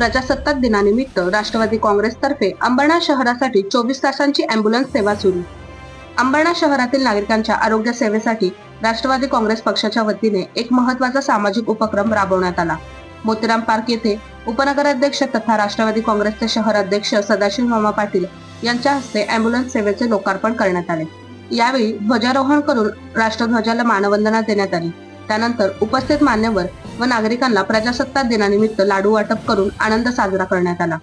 प्रजासत्ताक दिनानिमित्त राष्ट्रवादी काँग्रेसतर्फे अंबरनाथ शहरासाठी चोवीस तासांची अँब्युलन्स सेवा सुरू. अंबरनाथ शहरातील नागरिकांच्या आरोग्य सेवेसाठी राष्ट्रवादी काँग्रेस पक्षाच्या वतीने एक महत्त्वाचा सामाजिक उपक्रम राबवण्यात आला. मोतीराम पार्क येथे उपनगराध्यक्ष तथा राष्ट्रवादी काँग्रेसचे शहर अध्यक्ष सदाशिव मामा पाटील यांच्या हस्ते अँब्युलन्स सेवेचे लोकार्पण करण्यात आले. यावेळी ध्वजारोहण करून राष्ट्रध्वजाला मानवंदना देण्यात आली. त्यानंतर उपस्थित मान्यवर व नागरिकांना प्रजासत्ताक दिनानिमित्त लाडू वाटप करून आनंद साजरा करण्यात आला.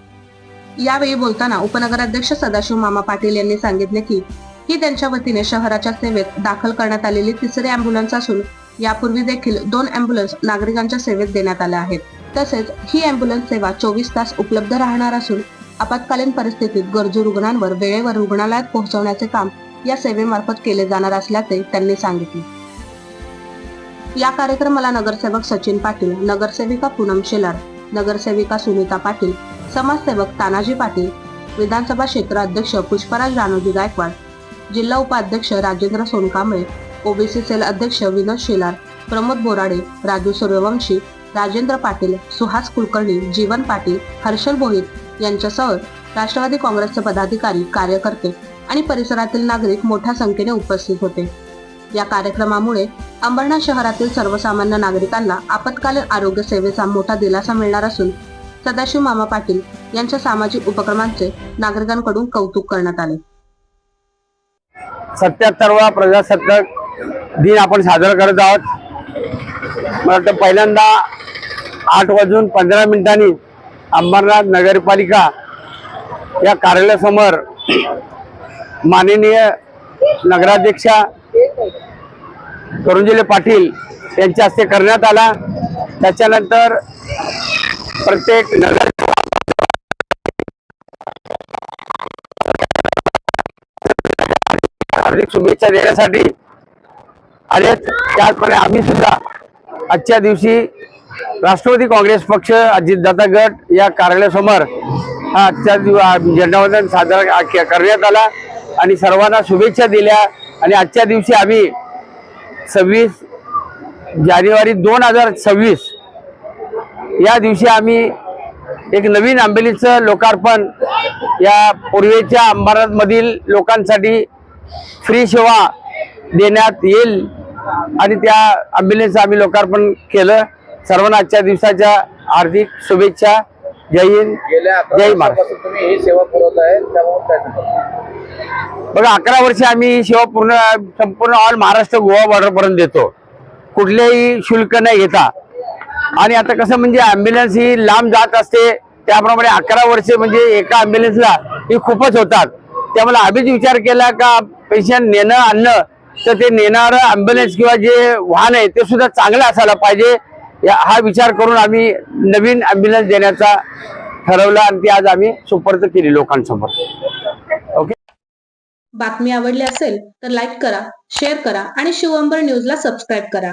यावेळी बोलताना उपनगराध्यक्ष सदाशिव मामा पाटील यांनी सांगितले की ही त्यांच्या वतीने शहराच्या सेवेत दाखल करण्यात आलेली तिसरी अँब्युलन्स असून यापूर्वी देखील दोन अँब्युलन्स नागरिकांच्या सेवेत देण्यात आल्या आहेत. तसेच ही अँब्युलन्स सेवा चोवीस तास उपलब्ध राहणार असून आपत्कालीन परिस्थितीत गरजू रुग्णांवर वेळेवर रुग्णालयात पोहोचवण्याचे काम या सेवेमार्फत केले जाणार असल्याचे त्यांनी सांगितले. या कार्यक्रमाला नगरसेवक सचिन पाटील नगरसेविका पूनम शेलार नगरसेविका सुनीता पाटील समाजसेवक तानाजी पाटील विधानसभा क्षेत्र अध्यक्ष पुष्पराज रानोजी गायकवाड जिल्हा उपाध्यक्ष राजेंद्र सोनकांबळे ओबीसी सेल अध्यक्ष विनोद शेलार प्रमोद बोराडे राजू सूर्यवंशी राजेंद्र पाटील सुहास कुलकर्णी जीवन पाटील हर्षल भोईर यांच्यासह राष्ट्रवादी काँग्रेसचे पदाधिकारी कार्यकर्ते आणि परिसरातील नागरिक मोठ्या संख्येने उपस्थित होते. या कार्यक्रमामुळे अंबरनाथ शहरातील सर्वसामान्य नागरिकांना आपत्कालीन आरोग्य सेवेचा मोठा दिलासा मिळणार असून सदाशिव मामा पाटील यांच्या सामाजिक उपक्रमांचे नागरिकांकडून कौतुक करण्यात आले. सत्याहत्तरवा प्रजासत्ताक दिन आपण साजरा करत आहोत. मला वाटतं पहिल्यांदा आठ वाजून पंधरा मिनिटांनी अंबरनाथ नगरपालिका या कार्यालयासमोर माननीय नगराध्यक्षा तरुणजिले पाटील यांच्या हस्ते करण्यात आला. त्याच्यानंतर प्रत्येक नगर हार्दिक शुभेच्छा देण्यासाठी आलेत त्याचप्रमाणे आम्ही सुद्धा आजच्या दिवशी राष्ट्रवादी काँग्रेस पक्ष अजितदादा गट या कार्यालयासमोर हा आजच्या दिव झेंडावंदन साजरा करण्यात आला. आणि सर्वांना शुभेच्छा दिल्या. आणि आजच्या दिवशी आम्ही सव्वीस जानेवारी दोन हजार सव्वीस. या दिवशी आम्ही एक नवीन आंबेलीचं लोकार्पण या पूर्वेच्या अंबरनाथमधील लोकांसाठी फ्री सेवा देण्यात येईल आणि त्या आंबेलीचं आम्ही लोकार्पण केलं. सर्वांना आजच्या दिवसाच्या हार्दिक शुभेच्छा. जय हिंद जय महाराष्ट्र. वर्षापासून तुम्ही ही सेवा पुरवत आहे त्यामुळे काय सांगाल? बघा अकरा वर्षे आम्ही सेवा पूर्ण संपूर्ण ऑल महाराष्ट्र गोवा बॉर्डर पर्यंत देतो. कुठलेही शुल्क न घेता. आणि आता कसं म्हणजे ॲम्ब्युलन्स ही लांब जात असते त्याप्रमाणे अकरा वर्षे म्हणजे एका ॲम्ब्युलन्सला ही खूपच होतात. त्यामुळे आम्हीच विचार केला का पेशंट नेणं आणणं तर ते नेणारं ॲम्ब्युलन्स किंवा जे वाहन आहे ते सुद्धा चांगलं असायला पाहिजे. या हा विचार करून आम्ही नवीन ॲम्ब्युलन्स देण्याचा ठरवलं आणि ती आज आम्ही सुपर्द केली लोकांसमोर. ओके बातमी आवडली असेल तर लाईक करा शेअर करा आणि शिवंबर न्यूजला सबस्क्राईब करा.